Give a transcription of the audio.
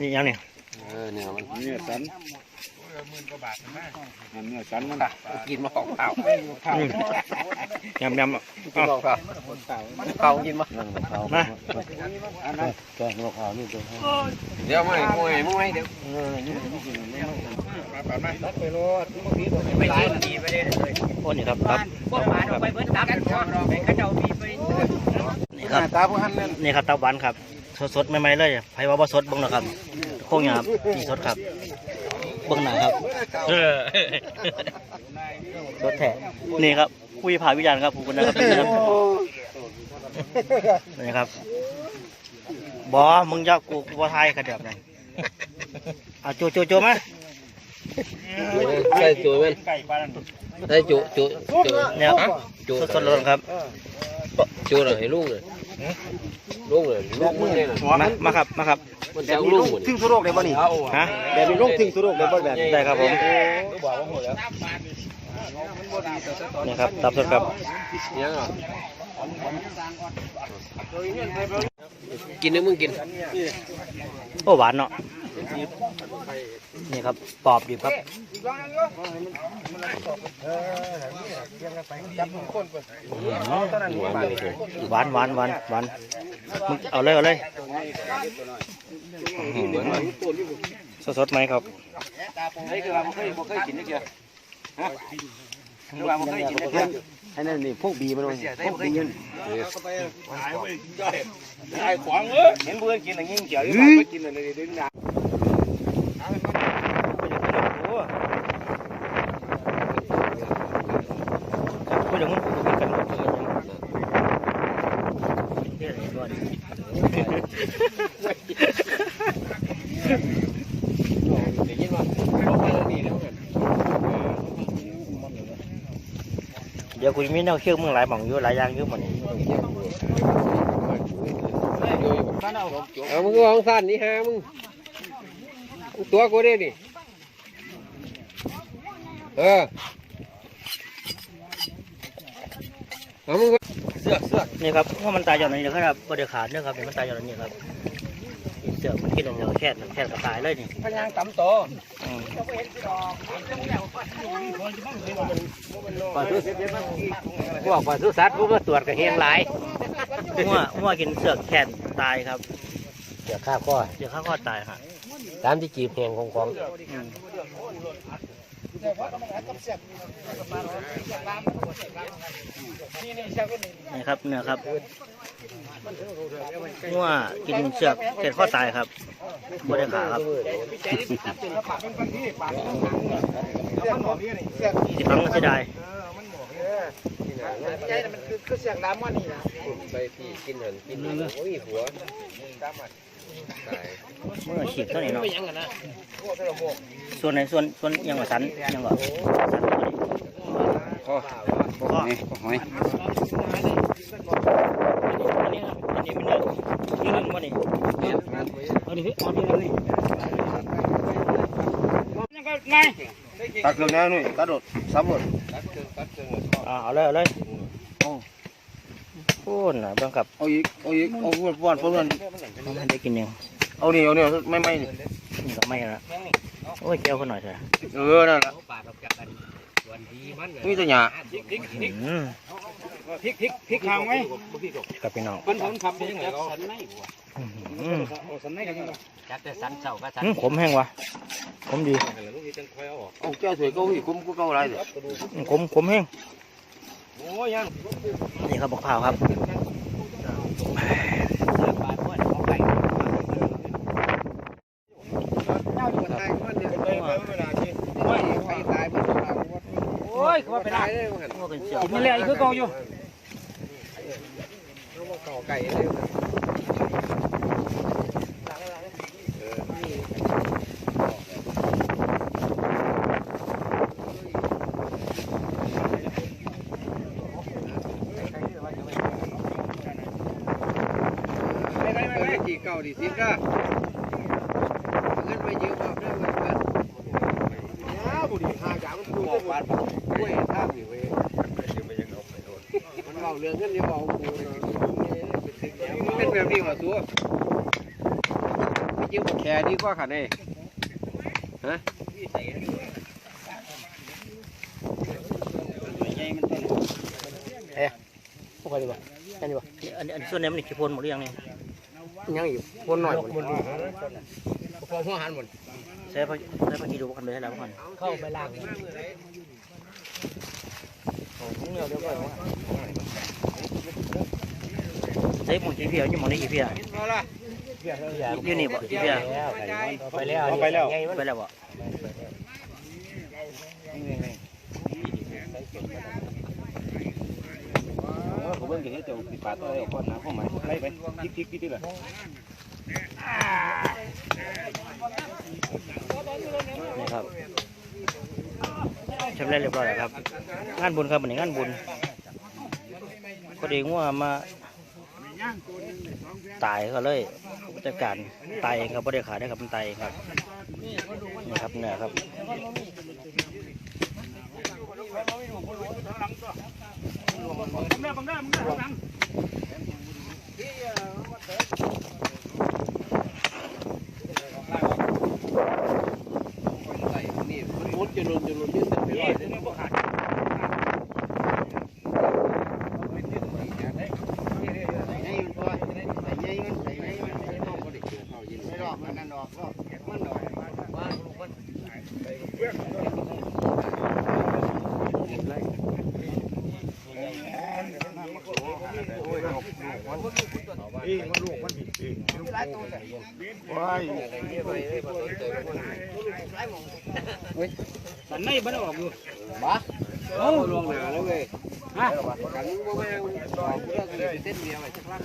นี่ยังเนี่ยเออเนี่ยมันเนื้อสันอันเนื้อสันมันกินมาของเปล่าอืมยำยำกินเอาของเปล่าเปล่ากินมามาอันนั้นแกงหัวขาวนี่ตัวเดี๋ยวไม่มวยมวยเดี๋ยวมาป่านไหมไม่ได้ดีไปเลยเลยโอ้นี่ครับครับพวกหมาเราไปเบิ้ลตับกันพอเขาเจ้ามีไปนี่ครับตาผู้หันนั่นนี่ครับเตาหวานครับ สดสดๆใหม่ๆเลยไผว่าบ่สดเบิ่งหน่อยครับโค้งหยาบนี่สดครับเบิ่งหน้าครับสดแท้นี่ครับคุยผ่าวิญญาณครับคุณนะครับนี่ครับนี่ครับบอมึงอยากกูกูบ่ทายกระเดียบนั่นเอาโจโจโจมาใส่จุมันใส่จุจุจุเนี่ยจุสดสดๆเลยครับจุหน่อยให้ลูกเลย ลูกเลยลูกมึงเนี่ยมามาครับมาครับมันจะลูกหมดทิ้งสุโรคได้ป่ะนี่ฮะแบบนี้ลงทิ้งสุโรคได้ป่ะแบบได้ครับผมนี่ครับตับสดครับยังอะกินนึกมึงกินโอ้หวานเนาะ นี่ครับปอบดิบครับหวานหวานหวานหวานมึงเอาเลยเอาเลยสดสดๆไหมครับนี่คือว่ามันเคยบ่เคยกินนี่เกี่ยวฮะคือว่ามันเคยกินนี่เกี่ยวไอ้นั่นนี่พวกบีมันพวกบีมันไอ้ขวางเออเห็นเพื่อนกินอย่างนี้เกี่ยวอยู่ไปกินอะไรดึงดา คุยอย่างนู้นคุยกันหมดเลยเนี่ยอะไรก่อน เดี๋ยวคุยมีแนวเชื่อมึงหลายหม่องอยู่หลายอย่างอยู่หมดนี่เอามึงก็วางสั้นนี่ฮะมึงตัวกูได้ดิเออเอามึงเสือกเสือกนี่ครับเพราะมันตายอย่างนี้นะครับบริขาดเนี่ยครับเดี๋ยวมันตายอย่างนี้ครับ เสือกมันกินอย่างเดียวแค่แค่กระตายเลยนี่พยางต่ำโตอืมปลาทุพวกปลาทุสัตว์พวกมาตรวจกับเฮงหลายหัวหัวกินเสือกแค่ตายครับเดี๋ยวข้าข้อเดี๋ยวข้าก็ตายฮะตามที่จีบแหงของของอืมนี่ครับเนี่ยครับ หัวกินเสือกแค่ข้อตายครับบริขาครับสิฟังเสียดายใจมันคือคือเสียงน้ำว่านี่นะไปที่กินหันกินนี่โอ้ยหัวตายเมื่อฉีดเท่านี้เนาะส่วนไหนส่วนส่วนยังว่าสันยังว่าสันตัวนี้ก็หอยอั นี้ครับอันนี้มันเนื้อเนื้อมันนี่เอาดิเอาดิเอาดิตักเครื่องแน่นู่นกระโดดซ้ำหมดอ่าเอาเลยเอาเลยโอ้โหน่ะบิ่งคับเอาอีกเอาอีกเอาพวดพวดพวดมันได้กินยังเอานี่เอานี่ไม่ไม่นี่ก็ไม่ละโอ้ยเจียวคนหน่อยเถอะเออนั่นแหละปาดออกจากกันส่วนดีมันนี่ตัวหยาอืม พริกพริกพริกทางไหมกับพี่น้องมันผมขับไปยังไงก็สันไหมอืมเอาสันไหมกันยังไงจัดแต่สันเสาก็สันอืมขมแห้งวะขมดีเอาแก้วสวยเก้าอี้คุ้มกูเก้าอะไรเด้ออืมขมขมแห้งโอ้ยังนี่ครับบักพร้าวครับโอ้ยเขาไปได้ว่าเป็นเสือกินนี่แหละคือเก่าอยู่ ไก่เลยไปไปไปไปจีเก่าดิสิก้าเงินไปยืมเอาเรื่องเงินกันบุรีหาอย่างมันบอกบาดกล้วยท่าอยู่เว้ยมันเบาเรื่องเงินยังเบากูเป็น แบบนี้มาตัวจิ้วแค่ดีกว่าค่ะนี่ฮะพวกอะไรบ่อันนี้บ่อันนี้อันนี้ส่วนนี้มันนี่ขี้พ่นหมดหรือยังนี่ยังอยู่คนหน่อยบ่พอหัวหันหมดใช้พอใช้พอกี่ดูกันไปให้แล้วก่อนเข้าไปล่างใช้หมองกี่ เพียอยู่หมองนี้กี่เพียอยู่นี่บ่กี่เพียไปแล้วไปแล้วไปแล้วบ่ผมเบิ่งอย่างนี้จะปิดปากตัวเองก่อนนะพวกมันไล่ไปทิกๆๆๆเลยนี่ครับชำระเรียบร้อยแล้วครับ งานบุญครับวันนี้งานบุญพอดีงัวมา ตายก็เลยผู้จัดการตายเองครับไม่ได้ขายได้ครับมันตายเองครับนี่ครับเนี่ยครับมุดจะลุนจะลุน นั่นดอกก็เก็บมันดอกมาว่าลูกมันไปเพื่อนนี่มันลูกมันบิดนี่ลูกหลายตัวเลยว้ายมันไม่มันออกอยู่บ้าเอาลวงหนาแล้วเลยฮะกันบ่แม่งดอกเลือกเลยเส้นเดียวไอ้สักลั้น